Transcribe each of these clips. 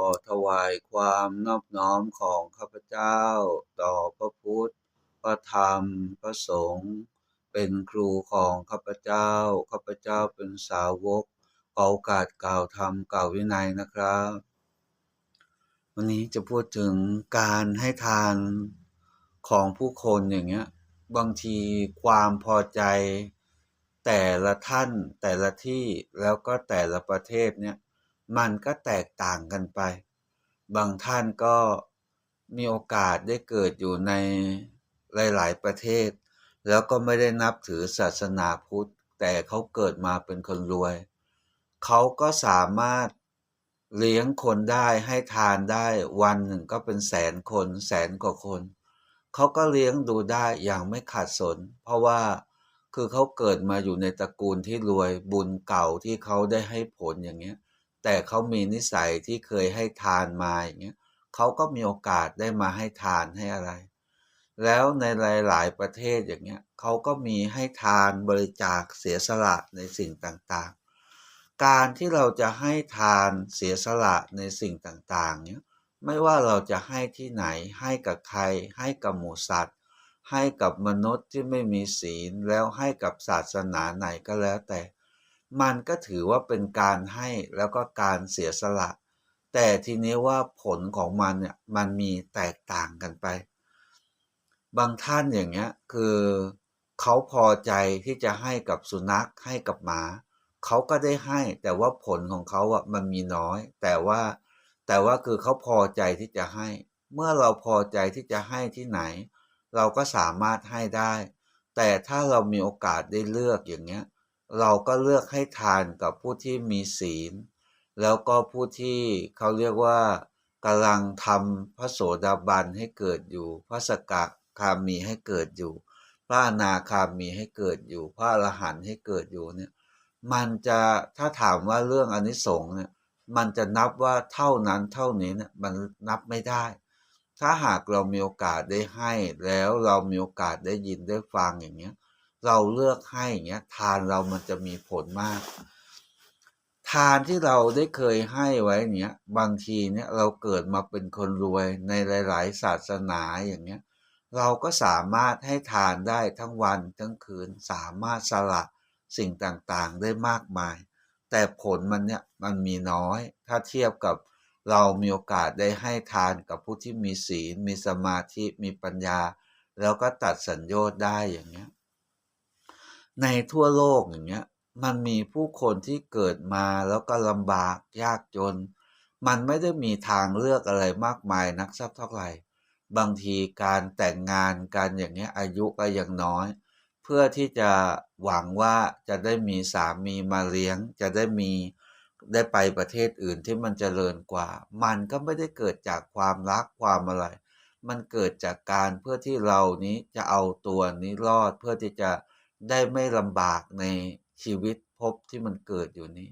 ขอถวายความนอบน้อมของข้าพเจ้า ต่อพระพุทธ พระธรรม พระสงฆ์ เป็นครูของข้าพเจ้า ข้าพเจ้าเป็นสาวกขอโอกาสกล่าวธรรมกล่าววินัยนะครับ วันนี้จะพูดถึงการให้ทานของผู้คนอย่างเงี้ย บางทีความพอใจแต่ละท่านแต่ละที่แล้วก็แต่ละประเทศเนี่ย มันก็แตกต่างกันไป บางท่านก็มีโอกาสได้เกิดอยู่ในหลาย ๆ ประเทศ แล้วก็ไม่ได้นับถือศาสนาพุทธ แต่เขาเกิดมาเป็นคนรวย เขาก็สามารถเลี้ยงคนได้ให้ทานได้วันหนึ่งก็เป็นแสนคนแสนกว่าคน เขาก็เลี้ยงดูได้อย่างไม่ขาดสน เพราะว่าคือเขาเกิดมาอยู่ในตระกูลที่รวยบุญเก่าที่เขาได้ให้ผลอย่างเงี้ย แต่เขามีนิสัยที่เคยให้ทานมาอย่างเงี้ยเขาก็มีโอกาสได้มาให้ทานให้อะไร แล้วในหลาย ๆ ประเทศอย่างเงี้ยเขาก็มีให้ทานบริจาคเสียสละในสิ่งต่างๆ การที่เราจะให้ทานเสียสละในสิ่งต่างๆเนี้ยไม่ว่าเราจะให้ที่ไหนให้กับใคร ให้กับหมูสัตว์ ให้กับมนุษย์ที่ไม่มีศีลแล้วให้กับศาสนาไหนก็แล้วแต่ มันก็ถือว่าเป็นการให้แล้วก็การเสียสละ แต่ทีนี้ว่าผลของมันเนี่ยมันมีแตกต่างกันไป บางท่านอย่างเงี้ยคือเขาพอใจที่จะให้กับสุนัขให้กับหมา เขาก็ได้ให้แต่ว่าผลของเขาอะมันมีน้อย แต่ว่าแต่ว่าคือเขาพอใจที่จะให้ เมื่อเราพอใจที่จะให้ที่ไหน เราก็สามารถให้ได้ แต่ถ้าเรามีโอกาสได้เลือกอย่างเงี้ย เราก็เลือกให้ทานกับผู้ที่มีศีล แล้วก็ผู้ที่เขาเรียกว่ากำลังทำพระโสดาบันให้เกิดอยู่ พระสกคามีให้เกิดอยู่ พระนาคามีให้เกิดอยู่ พระอรหันต์ให้เกิดอยู่เนี่ยมันจะถ้าถามว่าเรื่องอนิสงส์เนี่ยมันจะนับว่าเท่านั้นเท่านี้เนี่ยมันนับไม่ได้ ถ้าหากเรามีโอกาสได้ให้แล้วเรามีโอกาสได้ยินได้ฟังอย่างเงี้ย เราเลือกให้อย่างเงี้ย ทานเรามันจะมีผลมาก ทานที่เราได้เคยให้ไว้เนี้ยบางทีเนี่ยเราเกิดมาเป็นคนรวยในหลาย ๆ ศาสนาอย่างเงี้ย เราก็สามารถให้ทานได้ทั้งวันทั้งคืนสามารถสละสิ่งต่างๆได้มากมาย แต่ผลมันเนี่ยมันมีน้อย ถ้าเทียบกับเรามีโอกาสได้ให้ทานกับผู้ที่มีศีล มีสมาธิ มีปัญญา แล้วก็ตัดสัญญาได้อย่างเงี้ย ในทั่วโลกอย่างเงี้ยมันมีผู้คนที่เกิดมาแล้วก็ลำบากยากจน มันไม่ได้มีทางเลือกอะไรมากมายนักสักเท่าไหร่ บางทีการแต่งงานกันอย่างเงี้ยอายุก็ยังน้อย เพื่อที่จะหวังว่าจะได้มีสามีมาเลี้ยง จะได้มีได้ไปประเทศอื่นที่มันจเจริญกว่า มันก็ไม่ได้เกิดจากความรักความอะไร มันเกิดจากการเพื่อที่เรานี้จะเอาตัวนี้รอดเพื่อที่จะ ได้ไม่ลำบากในชีวิตภพที่มันเกิดอยู่นี้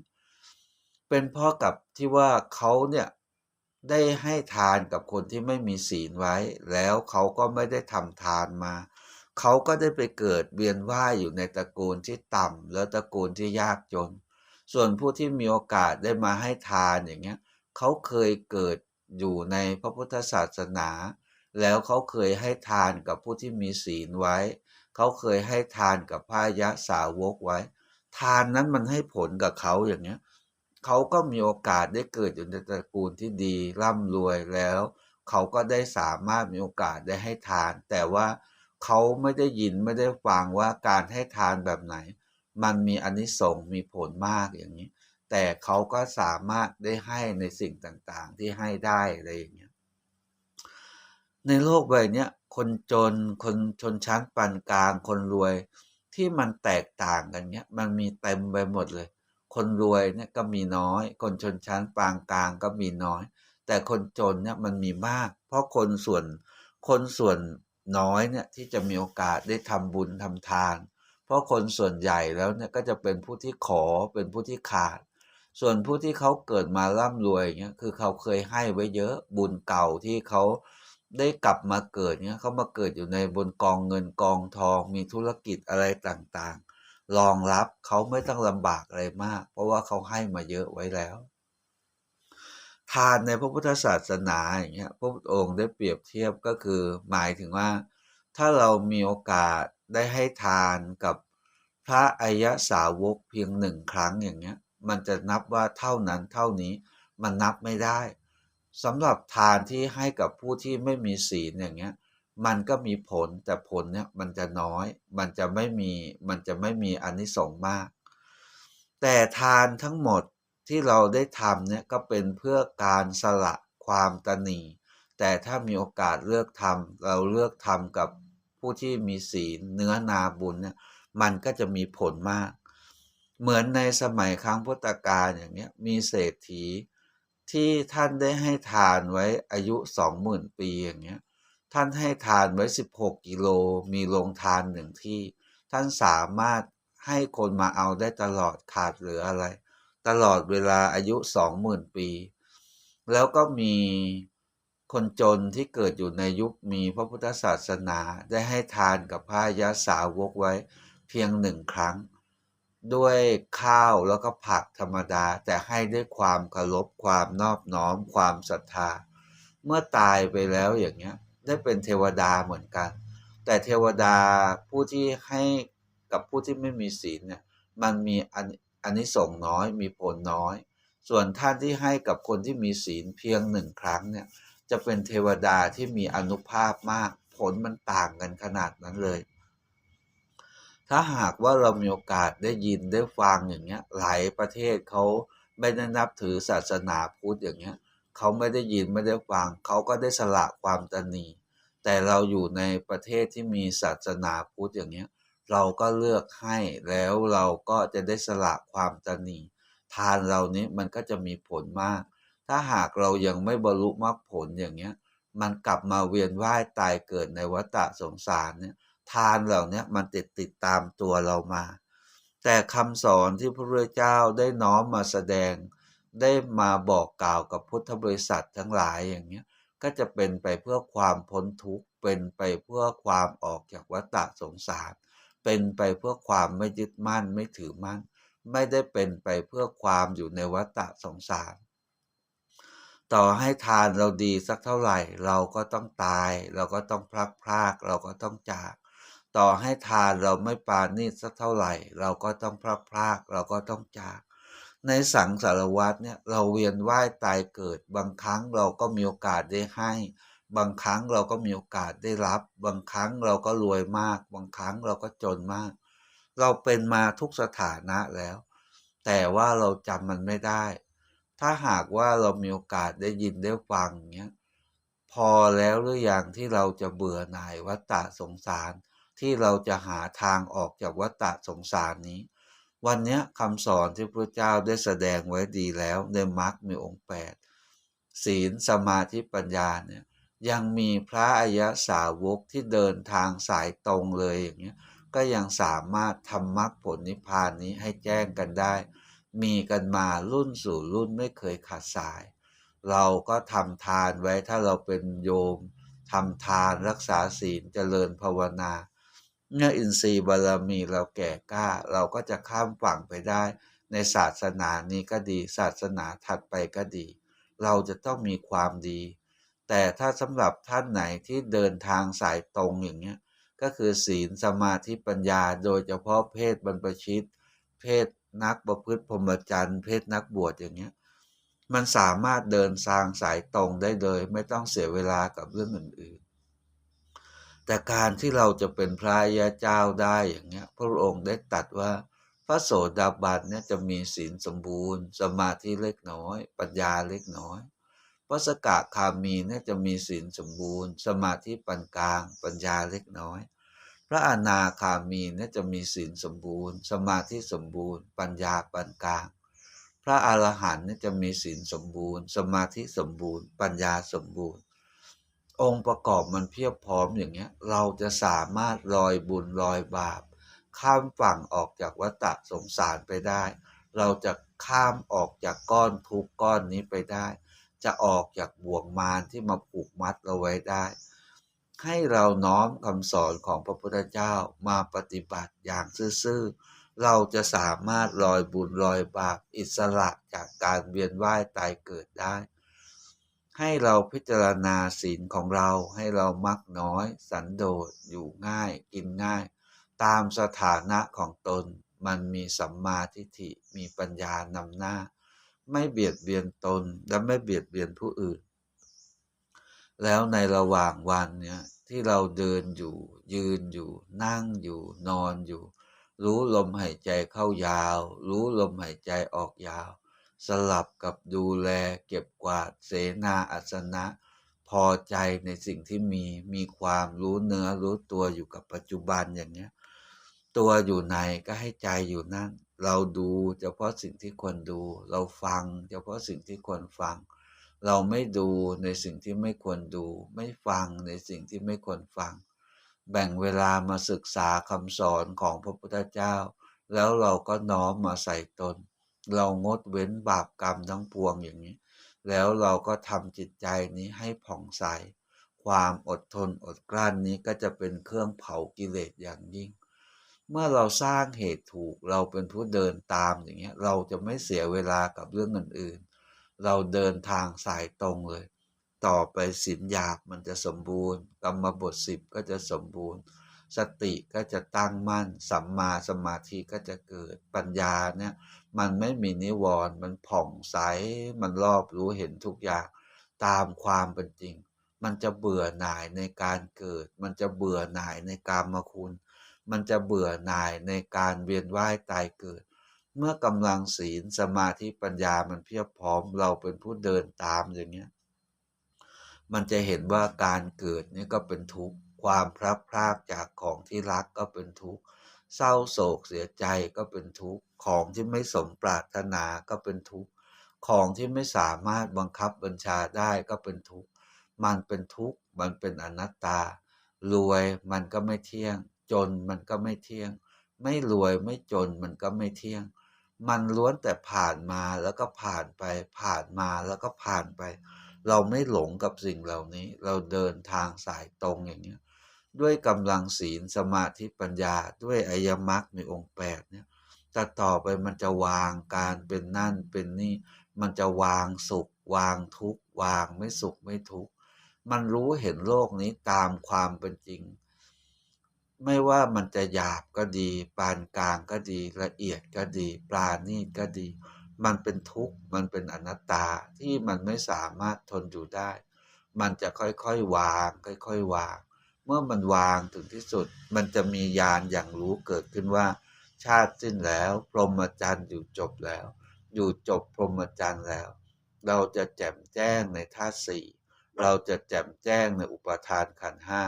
เป็นเพราะกับที่ว่าเขาเนี่ยได้ให้ทานกับคนที่ไม่มีศีลไว้ แล้วเขาก็ไม่ได้ทำทานมา เขาก็ได้ไปเกิดเวียนว่ายอยู่ในตระกูลที่ต่ำแล้วตระกูลที่ยากจน ส่วนผู้ที่มีโอกาสได้มาให้ทานอย่างเงี้ยเขาเคยเกิดอยู่ในพระพุทธศาสนา แล้วเขาเคยให้ทานกับผู้ที่มีศีลไว้ เขาเคยให้ทานกับพระยะสาวกไว้ ทานนั้นมันให้ผลกับเขาอย่างเงี้ยเขาก็มีโอกาสได้เกิดอยู่ในตระกูลที่ดีร่ำรวยแล้ว เขาก็ได้สามารถมีโอกาสได้ให้ทาน แต่ว่าเขาไม่ได้ยินไม่ได้ฟังว่าการให้ทานแบบไหน มันมีอนนิสงส์มีผลมากอย่างนี้ แต่เขาก็สามารถได้ให้ในสิ่งต่างๆ ที่ให้ได้อะไรอย่างเงี้ยในโลกใบนี้ คนจน คนชนชั้นปานกลาง คนรวย ที่มันแตกต่างกันเนี้ย มันมีเต็มไปหมดเลย คนรวยเนี่ยก็มีน้อย คนชนชั้นปานกลางก็มีน้อย แต่คนจนเนี่ยมันมีมาก เพราะคนส่วน คนส่วนน้อยเนี่ยที่จะมีโอกาสได้ทำบุญทำทาน เพราะคนส่วนใหญ่แล้วเนี่ยก็จะเป็นผู้ที่ขอเป็นผู้ที่ขาด ส่วนผู้ที่เขาเกิดมาร่ำรวยเงี้ยคือเขาเคยให้ไว้เยอะบุญเก่าที่เขา ได้กลับมาเกิดเนี้ยเขามาเกิดอยู่ในบนกองเงินกองทองมีธุรกิจอะไรต่างๆ รองรับเขาไม่ต้องลำบากอะไรมาก เพราะว่าเขาให้มาเยอะไว้แล้ว ทานในพระพุทธศาสนาอย่างเงี้ยพระพุทธองค์ได้เปรียบเทียบก็คือหมายถึงว่า ถ้าเรามีโอกาสได้ให้ทานกับพระอริยสาวกเพียงหนึ่งครั้งอย่างเงี้ย มันจะนับว่าเท่านั้นเท่านี้มันนับไม่ได้ สำหรับทานที่ให้กับผู้ที่ไม่มีศีลอย่างเงี้ย มันก็มีผลแต่ผลเนี่ยมันจะน้อย มันจะไม่มีมันจะไม่มีอานิสงส์มาก แต่ทานทั้งหมดที่เราได้ทำเนี่ยก็เป็นเพื่อการสละความตนีแต่ถ้ามีโอกาสเลือกทำเราเลือกทำกับผู้ที่มีศีลเนื้อนาบุญเนี่ยมันก็จะมีผลมาก เหมือนในสมัยครั้งพุทธกาลอย่างเนี้ยมีเศรษฐี ที่ท่านได้ให้ทานไว้อายุสองหมื่นปีอย่างเงี้ยท่านให้ทานไว้16กิโลมีโรงทานหนึ่งที่ ท่านสามารถให้คนมาเอาได้ตลอดขาดเหลืออะไร ตลอดเวลาอายุสองหมื่นปี แล้วก็มีคนจนที่เกิดอยู่ในยุคมีพระพุทธศาสนาได้ให้ทานกับพระยาสาวกไว้เพียงหนึ่งครั้ง ด้วยข้าวแล้วก็ผักธรรมดา แต่ให้ด้วยความเคารพความนอบน้อมความศรัทธา เมื่อตายไปแล้วอย่างเงี้ย ได้เป็นเทวดาเหมือนกัน แต่เทวดาผู้ที่ให้กับผู้ที่ไม่มีศีลเนี่ยมันมีอันนิสงส์น้อยมีผลน้อย ส่วนท่านที่ให้กับคนที่มีศีลเพียงหนึ่งครั้งเนี่ยจะเป็นเทวดาที่มีอนุภาพมาก ผลมันต่างกันขนาดนั้นเลย ถ้าหากว่าเรามีโอกาสได้ยินได้ฟังอย่างเงี้ย หลายประเทศเขาไม่ได้นับถือศาสนาพุทธอย่างเงี้ยเขาไม่ได้ยินไม่ได้ฟังเขาก็ได้สละความตนีแต่เราอยู่ในประเทศที่มีศาสนาพุทธอย่างเงี้ย เราก็เลือกให้แล้วเราก็จะได้สละความตนีทานเรานี้มันก็จะมีผลมาก ถ้าหากเรายังไม่บรรลุมรรคผลอย่างเงี้ย มันกลับมาเวียนว่ายตายเกิดในวัฏสงสารเนี่ย ทานเหล่านี้มันติดติดตามตัวเรามา แต่คำสอนที่พระพุทธเจ้าได้น้อมมาแสดง ได้มาบอกกล่าวกับพุทธบริษัททั้งหลายอย่างเงี้ก็จะเป็นไปเพื่อความพ้นทุกข์เป็นไปเพื่อความออกจากวัฏสงสาร เป็นไปเพื่อความไม่ยึดมั่นไม่ถือมั่น ไม่ได้เป็นไปเพื่อความอยู่ในวัฏสงสาร ต่อให้ทานเราดีสักเท่าไหร่ เราก็ต้องตาย เราก็ต้องพลักพราก เราก็ต้องจาก ต่อให้ทานเราไม่ปานีสักเท่าไหร่ เราก็ต้องพลักพรากเราก็ต้องจาก ในสังสารวัตเนี่ยเราเวียนว่ายตายเกิด บางครั้งเราก็มีโอกาสได้ให้ บางครั้งเราก็มีโอกาสได้รับ บางครั้งเราก็รวยมาก บางครั้งเราก็จนมาก เราเป็นมาทุกสถานะแล้ว แต่ว่าเราจำมันไม่ได้ ถ้าหากว่าเรามีโอกาสได้ยินได้ฟังเงี้ยพอแล้วหรืออยังที่เราจะเบื่อหน่ายวัฏฏะสงสาร ที่เราจะหาทางออกจากวัฏสงสารนี้ วันนี้คำสอนที่พระเจ้าได้แสดงไว้ดีแล้วในมรรคมีองค์แปดศีลสมาธิปัญญาเนี่ยยังมีพระอายะสาวกที่เดินทางสายตรงเลยอย่างเงี้ยก็ยังสามารถทำมรรคผลนิพพานนี้ให้แจ้งกันได้ มีกันมารุ่นสู่รุ่นไม่เคยขาดสาย เราก็ทำทานไว้ถ้าเราเป็นโยมทำทานรักษาศีลเจริญภาวนา เมื่ออินทรีย์บารมีเราแก่กล้า เราก็จะข้ามฝั่งไปได้ ในศาสนานี้ก็ดี ศาสนาถัดไปก็ดี เราจะต้องมีความดี แต่ถ้าสำหรับท่านไหนที่เดินทางสายตรงอย่างเงี้ยก็คือศีลสมาธิปัญญา โดยเฉพาะเพศบรรพชิต เพศนักประพฤติพรหมจรรย์เพศนักบวชอย่างเงี้ยมันสามารถเดินทางสายตรงได้เลย ไม่ต้องเสียเวลากับเรื่องอื่นๆ แต่การที่เราจะเป็นพระยาเจ้าได้อย่างเงี้ย พระองค์ได้ตัดว่า พระโสดาบันเนี่ยจะมีศีลสมบูรณ์ สมาธิเล็กน้อย ปัญญาเล็กน้อย พระสกะคามีเนี่ยจะมีศีลสมบูรณ์ สมาธิปานกลาง ปัญญาเล็กน้อย พระอนาคามีเนี่ยจะมีศีลสมบูรณ์ สมาธิสมบูรณ์ ปัญญาปานกลาง พระอรหันต์เนี่ยจะมีศีลสมบูรณ์ สมาธิสมบูรณ์ ปัญญาสมบูรณ์ องค์ประกอบมันเพียบพร้อมอย่างเงี้ย เราจะสามารถลอยบุญลอยบาป ข้ามฝั่งออกจากวัฏสงสารไปได้ เราจะข้ามออกจากก้อนทุกก้อนนี้ไปได้ จะออกจากบ่วงมารที่มาผูกมัดเราไว้ได้ ให้เราน้อมคำสอนของพระพุทธเจ้ามาปฏิบัติอย่างซื่อๆเราจะสามารถลอยบุญลอยบาปอิสระจากการเวียนว่ายตายเกิดได้ ให้เราพิจารณาศีลของเราให้เรามักน้อย สันโดษอยู่ง่าย กินง่าย ตามสถานะของตน มันมีสัมมาทิฏฐิมีปัญญานำหน้า ไม่เบียดเบียนตนและไม่เบียดเบียนผู้อื่น แล้วในระหว่างวันเนี่ยที่เราเดินอยู่ ยืนอยู่ นั่งอยู่ นอนอยู่ รู้ลมหายใจเข้ายาว รู้ลมหายใจออกยาว สลับกับดูแลเก็บกวาดเสนาอาสนะ พอใจในสิ่งที่มีมีความรู้เนื้อรู้ตัวอยู่กับปัจจุบันอย่างเนี้ย ตัวอยู่ไหนก็ให้ใจอยู่นั่น เราดูเฉพาะสิ่งที่ควรดู เราฟังเฉพาะสิ่งที่ควรฟัง เราไม่ดูในสิ่งที่ไม่ควรดู ไม่ฟังในสิ่งที่ไม่ควรฟัง แบ่งเวลามาศึกษาคำสอนของพระพุทธเจ้า แล้วเราก็น้อมมาใส่ตน เรางดเว้นบาปกรรมทั้งปวงอย่างนี้ แล้วเราก็ทำจิตใจนี้ให้ผ่องใส ความอดทนอดกลั้นนี้ก็จะเป็นเครื่องเผากิเลสอย่างยิ่ง เมื่อเราสร้างเหตุถูกเราเป็นผู้เดินตามอย่างเงี้ยเราจะไม่เสียเวลากับเรื่องอื่นๆ เราเดินทางสายตรงเลย ต่อไปศีลหยาบมันจะสมบูรณ์กรรมบทสิบก็จะสมบูรณ์ สติก็จะตั้งมั่นสัมมาสมาธิก็จะเกิดปัญญาเนี่ยมันไม่มีนิวรณ์มันผ่องใสมันรอบรู้เห็นทุกอย่างตามความเป็นจริง มันจะเบื่อหน่ายในการเกิด มันจะเบื่อหน่ายในกามคุณ มันจะเบื่อหน่ายในการเวียนว่ายตายเกิด เมื่อกำลังศีลสมาธิปัญญามันเพียบพร้อมเราเป็นผู้เดินตามอย่างเงี้ยมันจะเห็นว่าการเกิดนี่ก็เป็นทุกข์ ความพลัดพรากจากของที่รักก็เป็นทุกข์เศร้าโศกเสียใจก็เป็นทุกข์ของที่ไม่สมปรารถนาก็เป็นทุกข์ของที่ไม่สามารถบังคับบัญชาได้ก็เป็นทุกข์มันเป็นทุกข์มันเป็นอนัตตา รวยมันก็ไม่เที่ยง จนมันก็ไม่เที่ยง ไม่รวยไม่จนมันก็ไม่เที่ยง มันล้วนแต่ผ่านมาแล้วก็ผ่านไป ผ่านมาแล้วก็ผ่านไป เราไม่หลงกับสิ่งเหล่านี้ เราเดินทางสายตรงอย่างเนี้ย ด้วยกำลังศีลสมาธิปัญญาด้วยอริยมรรคมีองค์แปดเนี่ยแต่ต่อไปมันจะวางการเป็นนั่นเป็นนี่ มันจะวางสุข วางทุกข์ วางไม่สุขไม่ทุกข์ มันรู้เห็นโลกนี้ตามความเป็นจริง ไม่ว่ามันจะหยาบก็ดี ปานกลางก็ดี ละเอียดก็ดี ปราณีตก็ดี มันเป็นทุกข์ มันเป็นอนัตตาที่มันไม่สามารถทนอยู่ได้ มันจะค่อยๆวาง ค่อยๆวาง เมื่อมันวางถึงที่สุด มันจะมีญาณอย่างรู้เกิดขึ้นว่า ชาติสิ้นแล้ว พรหมจรรย์อยู่จบแล้ว อยู่จบพรหมจรรย์แล้ว เราจะแจ่มแจ้งในธาตุสี่เราจะแจ่มแจ้งในอุปทานขันห้า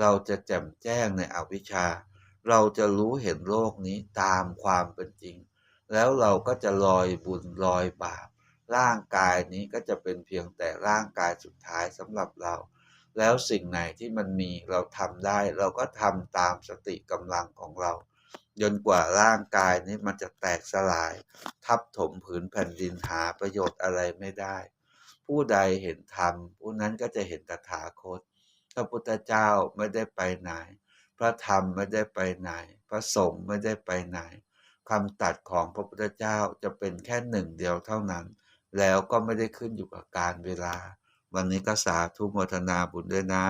เราจะแจ่มแจ้งในอวิชชา เราจะรู้เห็นโลกนี้ตามความเป็นจริง แล้วเราก็จะลอยบุญลอยบาปร่างกายนี้ก็จะเป็นเพียงแต่ร่างกายสุดท้ายสำหรับเรา แล้วสิ่งไหนที่มันมีเราทำได้ เราก็ทำตามสติกำลังของเราจนกว่าร่างกายนี้มันจะแตกสลาย ทับถมผืนแผ่นดินหาประโยชน์อะไรไม่ได้ ผู้ใดเห็นธรรมผู้นั้นก็จะเห็นตถาคตพระพุทธเจ้าไม่ได้ไปไหน พระธรรมไม่ได้ไปไหน พระสงฆ์ไม่ได้ไปไหนคำตัดของพระพุทธเจ้าจะเป็นแค่หนึ่งเดียวเท่านั้น แล้วก็ไม่ได้ขึ้นอยู่กับการเวลา วันนี้ก็สาธุโมทนาบุญด้วยนะ